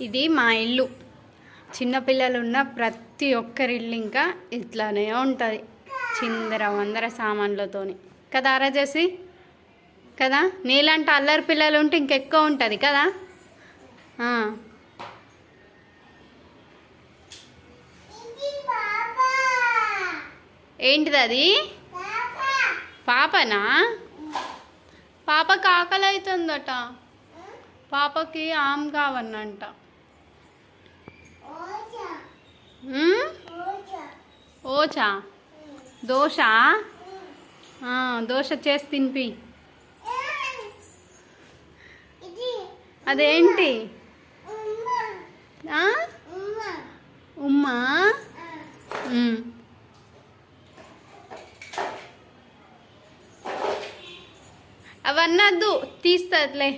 ఇది మా ఇల్లు. చిన్నపిల్లలు ఉన్న ప్రతి ఒక్కరి ఇల్లు ఇంకా ఇట్లానే ఉంటుంది. చిందర వందర సామాన్లతోని. కదా అరా చేసి కదా? నీలాంటి అల్లరి పిల్లలు ఉంటే ఇంకెక్కువ ఉంటుంది కదా. ఏంటిది అది పాపనా? పాపకి ఆకలి అవుతుందట పాపకి ఆమ్ కావన్నంట? ఓచా దోశ? దోశ చేసి తినిపి. అదేంటి? ఉమ్మా? అవన్నద్దు తీస్తలే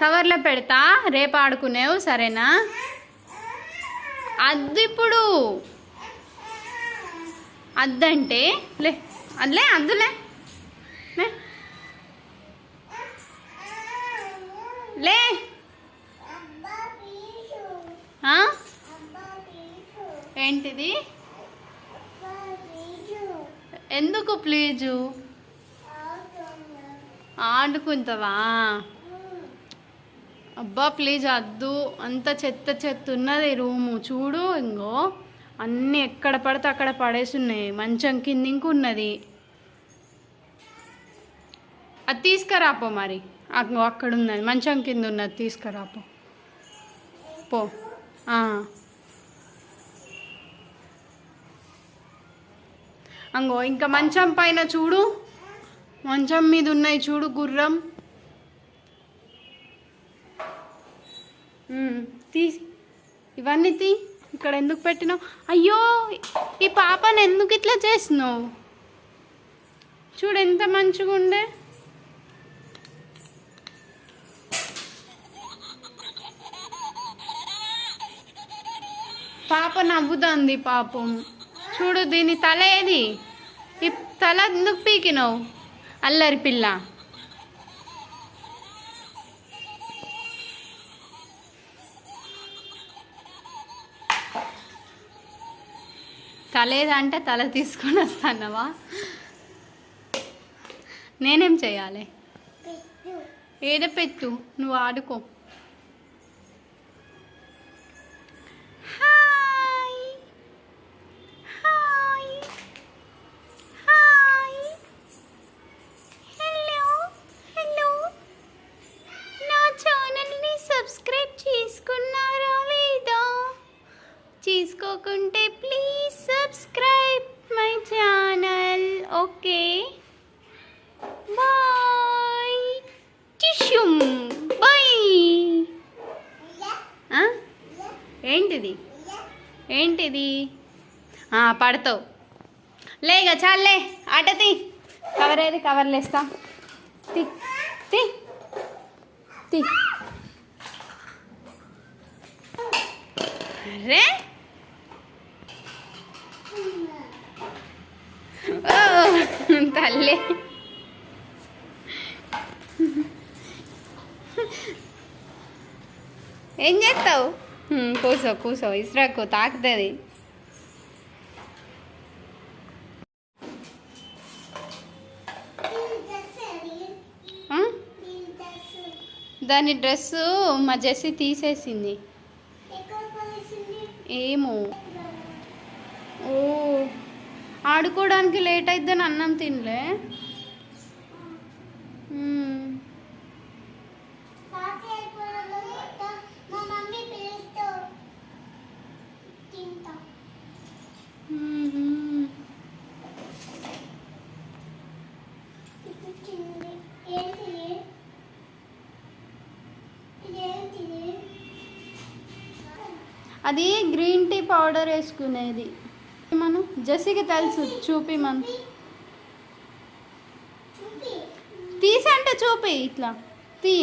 కవర్లో పెడతా రేపు ఆడుకునేవు సరేనా? అది ఇప్పుడు అద్దంటే లే అదిలే అద్దులే లే. లే. ఆ? ఏంటిది? ఎందుకు ప్లీజు? ఆడుకుంటావా? అబ్బా ప్లీజ్ వద్దు అంత చెత్త చెత్త ఉన్నది రూము. చూడు ఇంగో అన్నీ ఎక్కడ పడితే అక్కడ పడేసి ఉన్నాయి మంచం కింద ఇంక ఉన్నది. అది తీసుకురాపో మరి. అక్కడ ఉన్నది. మంచం కింద ఉన్నది. తీసుకురాపో. పో. అంగో ఇంకా మంచం పైన చూడు. మంచం మీద ఉన్నాయి చూడు గుర్రం. తీ. ఇవన్నీ తీ. ఇక్కడ ఎందుకు పెట్టినావు? అయ్యో ఈ పాపను ఎందుకు ఇట్లా చేసినావు? చూడు ఎంత మంచిగా ఉండే. పాప నవ్వుతుంది పాపం. చూడు దీని తల ఏది? ఈ తల ఎందుకు పీకినావు? అల్లరి పిల్ల. తల తల తీసుకొని వస్తానవా? నేనేం చేయాలి? ఏడ పెట్టు నువ్వు ఆడుకో. హలో. నా ఛానల్ని సబ్స్క్రైబ్ చేసుకున్నారా లేదా? చేసుకోకుంటే please subscribe my channel okay bye. టిష్యూమ్ bye. ఏంటిది? ఏంటిది? ఆ, పడతావు. లేగా చాలే ఆట కవర్ ఏది? కవర్లు వేస్తా తి తీ తీ. అరే! తల్లి. ఏం చేస్తావు? కూసో కూసో ఇసురాకు తాకుతుంది? దాని డ్రెస్సు మా జెస్సీ తీసేసింది. ఏమో. ఆడుకోవడానికి లేట్ అయిద్దని అన్నం తినలే. అది గ్రీన్ టీ పౌడర్ వేసుకునేది. మనం జెస్సీకి తెలుసు చూపి. మనం తీసి అంటే చూపి ఇట్లా. తీ.